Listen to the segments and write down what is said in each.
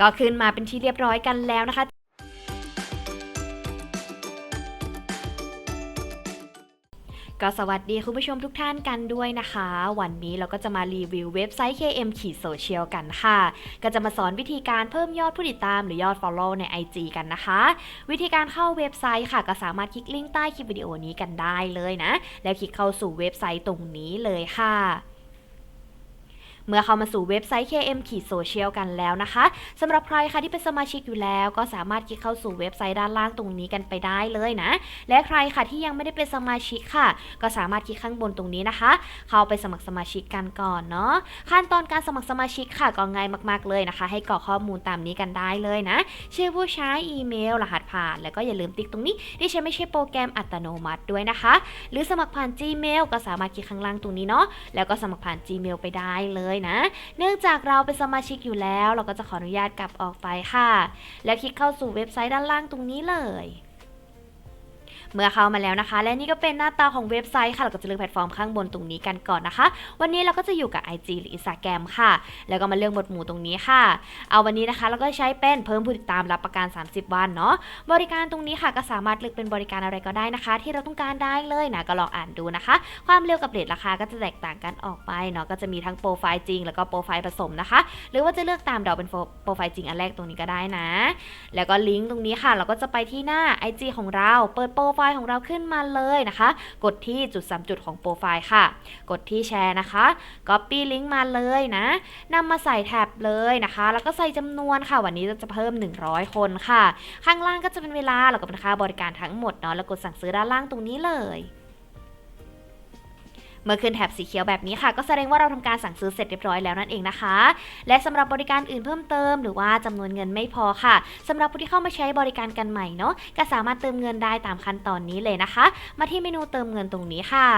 ก็ขึ้นมาเป็นที่เรียบร้อยกันแล้วนะคะก็สวัสดีคุณผู้ชมทุกท่านกันด้วยนะคะ วันนี้เราก็จะมารีวิวเว็บไซต์ KM ขีดโซเชียลกันค่ะ ก็จะมาสอนวิธีการเพิ่มยอดผู้ติดตามหรือยอด Follow ใน IG กันนะคะ วิธีการเข้าเว็บไซต์ค่ะ ก็สามารถคลิกลิงก์ใต้คลิปวิดีโอนี้กันได้เลยนะ แล้วคลิกเข้าสู่เว็บไซต์ตรงนี้เลยค่ะ เมื่อเข้ามาสู่เว็บไซต์ KM ขีดโซเชียลกันแล้วนะคะสำหรับใครค่ะที่เป็นสมาชิกอยู่แล้วก็สามารถคลิกเข้าสู่เว็บไซต์ด้านล่างตรงนี้กันไปได้เลยนะ และใครค่ะที่ยังไม่ได้เป็นสมาชิกค่ะ ก็สามารถคลิกข้างบนตรงนี้นะคะ เข้าไปสมัครสมาชิกกันก่อนเนาะขั้นตอนการสมัครสมาชิกค่ะก็ง่ายมาก ๆเลยนะคะ ให้กรอกข้อมูลตามนี้กันได้เลยนะ ชื่อผู้ใช้อีเมล รหัสผ่าน แล้วก็อย่าลืมติ๊กตรงนี้ที่ใช้ไม่ใช่โปรแกรมอัตโนมัติด้วยนะคะ หรือสมัครผ่าน Gmail ก็สามารถคลิกข้างล่างตรงนี้เนาะแล้วก็สมัครผ่าน Gmail ไปได้เลยนะ เนื่องจากเราเป็นสมาชิกอยู่แล้ว เราก็จะขออนุญาตกลับออกไปค่ะ แล้วคลิกเข้าสู่เว็บไซต์ด้านล่างตรงนี้เลย เมื่อเข้ามาแล้วนะคะ และนี่ก็เป็นหน้าตาของเว็บไซต์ค่ะ เราก็จะเลือกแพลตฟอร์มข้างบนตรงนี้กันก่อนนะคะ วันนี้เราก็จะอยู่กับ IG หรือ Instagram ค่ะ แล้วก็มาเลือกหมวดหมู่ตรงนี้ค่ะ เอาวันนี้นะคะเราก็ใช้เป็นเพิ่มผู้ติดตามรับประกัน 30 วันเนาะ บริการตรงนี้ค่ะก็สามารถเลือกเป็นบริการอะไรก็ได้นะคะ ที่เราต้องการได้เลยนะ ก็ลองอ่านดูนะคะ ความเร็วกับเรทราคาก็จะแตกต่างกันออกไปเนาะ ก็จะมีทั้งโปรไฟล์จริง แล้วก็โปรไฟล์ผสมนะคะ หรือว่าจะเลือกตามเดาเป็นโปรไฟล์จริงอันแรกตรงนี้ก็ได้นะ แล้วก็ลิงก์ตรงนี้ค่ะ เราก็จะไปที่หน้า IG ของเรา เปิดโปรไฟล์ของเราขึ้นมาเลยนะคะ กดที่จุด 3 จุดของโปรไฟล์ค่ะ กดที่แชร์นะคะ Copy ลิงก์มาเลยนะนำมาใส่แท็บเลยนะคะ แล้วก็ใส่จำนวนค่ะ วันนี้เราจะเพิ่ม 100 คนค่ะ ข้างล่างก็จะเป็นเวลาแล้วก็เป็นค่าบริการทั้งหมดเนาะแล้วกดสั่งซื้อด้านล่างตรงนี้เลย เมื่อขึ้นแถบสีเขียวแบบนี้ค่ะ ก็แสดงว่าเราทำการสั่งซื้อเสร็จเรียบร้อยแล้วนั่นเองนะคะ และสำหรับบริการอื่นเพิ่มเติม หรือว่าจำนวนเงินไม่พอค่ะสำหรับผู้ที่เข้ามาใช้บริการกันใหม่เนาะก็สามารถเติมเงินได้ตามขั้นตอนนี้เลยนะคะ มาที่เมนูเติมเงินตรงนี้ค่ะ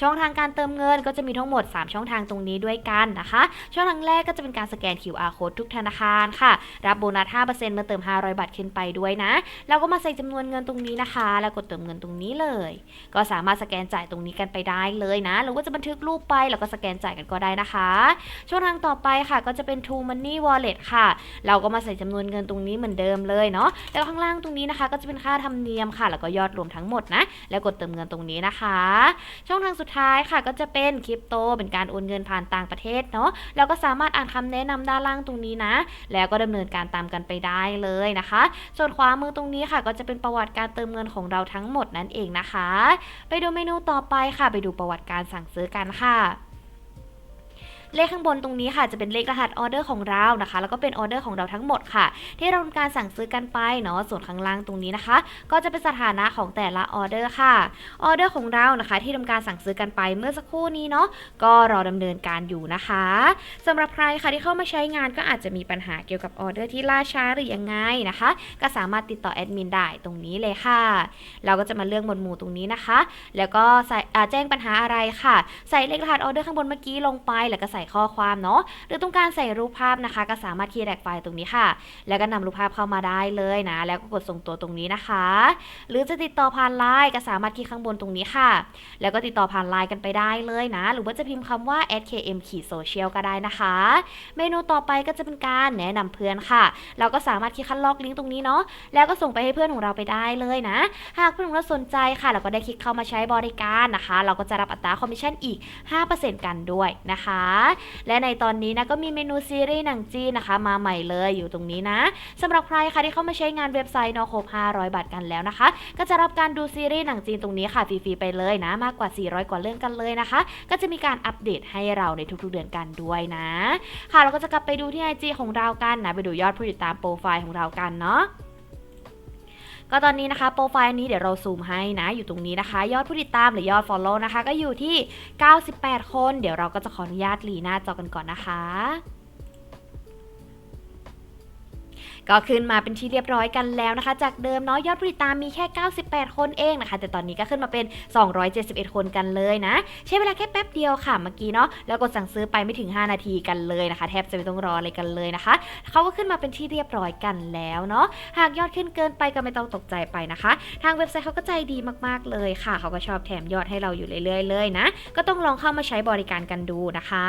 ช่องทางการเติมเงินก็จะมีทั้งหมด 3 ช่องทางตรงนี้ด้วยกันนะคะ ช่องทางแรกก็จะเป็นการสแกน QR code ทุกธนาคารค่ะ รับโบนัส 5%เมื่อเติม 500 บาทขึ้นไปด้วยนะ แล้วก็มาใส่จำนวนเงินตรงนี้นะคะ แล้วกดเติมเงินตรงนี้เลย ก็สามารถสแกนจ่ายตรงนี้กันไปได้เลยนะรือว่าจะบันทึกรูปไปแล้วก็สแกนจ่ายกันก็ได้นะคะ ช่องทางต่อไปค่ะก็จะเป็น True Money Wallet ค่ะ เราก็มาใส่จำนวนเงินตรงนี้เหมือนเดิมเลยเนาะแล้วข้างล่างตรงนี้นะคะ ก็จะเป็นค่าธรรมเนียมค่ะ แล้วก็ยอดรวมทั้งหมดนะ แล้วกดเติมเงินตรงนี้นะคะ ช่องทางสุดท้ายค่ะก็จะเป็นคริปโตเป็นการโอนเงินผ่านต่างประเทศเนาะแล้วก็สามารถอ่านคำแนะนำด้านล่างตรงนี้นะ แล้วก็ดำเนินการตามกันไปได้เลยนะคะ ส่วนขวามือตรงนี้ค่ะ ก็จะเป็นประวัติการเติมเงินของเราทั้งหมดนั่นเองนะคะ ไปดูเมนูต่อไปค่ะ ไปดูประวัติการสั่สั่งซื้อกันค่ะ เลขข้างบนตรงนี้ค่ะจะเป็นเลขรหัสออเดอร์ของเรานะคะ แล้วก็เป็นออเดอร์ของเราทั้งหมดค่ะ ที่เราทำการสั่งซื้อกันไปเนาะส่วนข้างล่างตรงนี้นะคะ ก็จะเป็นสถานะของแต่ละออเดอร์ค่ะออเดอร์ของเรานะคะ ที่ทำการสั่งซื้อกันไปเมื่อสักครู่นี้เนาะก็รอดำเนินการอยู่นะคะสำหรับใครค่ะที่เข้ามาใช้งานก็อาจจะมีปัญหาเกี่ยวกับออเดอร์ที่ล่าช้าหรือยังไงนะคะ ก็สามารถติดต่อแอดมินได้ตรงนี้เลยค่ะ เราก็จะมาเลือกหมวดหมู่ตรงนี้นะคะ แล้วก็ใส่แจ้งปัญหาอะไรค่ะ ใส่เลขรหัสออเดอร์ข้างบนเมื่อกี้ลงไปแล้วก็ใส่ส่ข้อความเนาะหรือต้องการใส่รูปภาพนะคะ ก็สามารถคีย์แรกไฟล์ตรงนี้ค่ะ แล้วก็นำรูปภาพเข้ามาได้เลยนะ แล้วก็กดส่งตัวตรงนี้นะคะ หรือจะติดต่อผ่านไลน์ก็สามารถคลิกข้างบนตรงนี้ค่ะ แล้วก็ติดต่อผ่านไลน์กันไปได้เลยนะ หรือว่าจะพิมพ์คำว่า @km ขีดโซเชียลก็ได้นะคะ เมนูต่อไปก็จะเป็นการแนะนำเพื่อนค่ะ เราก็สามารถคลิกคัดลอกลิงก์ตรงนี้เนาะแล้วก็ส่งไปให้เพื่อนของเราไปได้เลยนะ หากเพื่อนของเราสนใจค่ะ เราก็ได้คลิกเข้ามาใช้บริการนะคะ เราก็จะรับอัตราคอมมิชชั่นอีก 5%กันด้วยนะคะและในตอนนี้นะก็มีเมนูซีรีส์หนังจีนนะคะ มาใหม่เลยอยู่ตรงนี้นะสำหรับใครค่ะที่เข้ามาใช้งานเว็บไซต์นาะครบ500 บาทกันแล้วนะคะ ก็จะรับการดูซีรีส์หนังจีนตรงนี้ค่ะฟรีๆไปเลยนะ มากกว่า 400 กว่าเรื่องกันเลยนะคะ ก็จะมีการอัปเดตให้เราในทุกๆเดือนกันด้วยนะ ค่ะเราก็จะกลับไปดูที่ IG ของเรากันนะ ไปดูยอดผู้ติดตามโปรไฟล์ของเรากันเนาะ ก็ตอนนี้นะคะโปรไฟล์นี้เดี๋ยวเราซูมให้นะอยู่ตรงนี้นะคะ ยอดผู้ติดตามหรือยอด Follow นะคะ ก็อยู่ที่ 98 คน เดี๋ยวเราก็จะขออนุญาตหลีหน้าจอกันก่อนนะคะ ก็ขึ้นมาเป็นที่เรียบร้อยกันแล้วนะคะ จากเดิมเนาะยอดผู้ติดตามมีแค่ 98 คนเองนะคะ แต่ตอนนี้ก็ขึ้นมาเป็น 271 คนกันเลยนะ ใช้เวลาแค่แป๊บเดียวค่ะเมื่อกี้เนาะแล้วกดสั่งซื้อไปไม่ถึง 5 นาทีกันเลยนะคะ แทบจะไม่ต้องรออะไรกันเลยนะคะเขาก็ขึ้นมาเป็นที่เรียบร้อยกันแล้วเนาะหากยอดขึ้นเกินไปก็ไม่ต้องตกใจไปนะคะ ทางเว็บไซต์เขาก็ใจดีมากๆเลยค่ะ เขาก็ชอบแถมยอดให้เราอยู่เรื่อย ๆ เลยนะ ก็ต้องลองเข้ามาใช้บริการกันดูนะคะ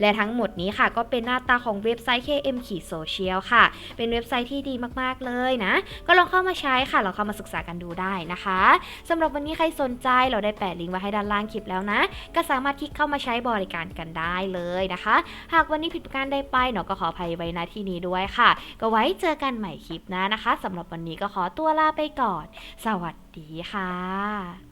และทั้งหมดนี้ค่ะก็เป็นหน้าตาของเว็บไซต์ KM ขีดโซเชียลค่ะ เป็นเว็บไซต์ที่ดีมากๆเลยนะ ก็ลองเข้ามาใช้ค่ะลองเข้ามาศึกษากันดูได้นะคะสำหรับวันนี้ใครสนใจเราได้แปะลิงก์ไว้ให้ด้านล่างคลิปแล้วนะ ก็สามารถคลิกเข้ามาใช้บริการกันได้เลยนะคะ หากวันนี้ผิดประการใดไปเนาะก็ขออภัยไว้ณที่นี้ด้วยค่ะ ก็ไว้เจอกันใหม่คลิปหน้านะคะสำหรับวันนี้ก็ขอตัวลาไปก่อน สวัสดีค่ะ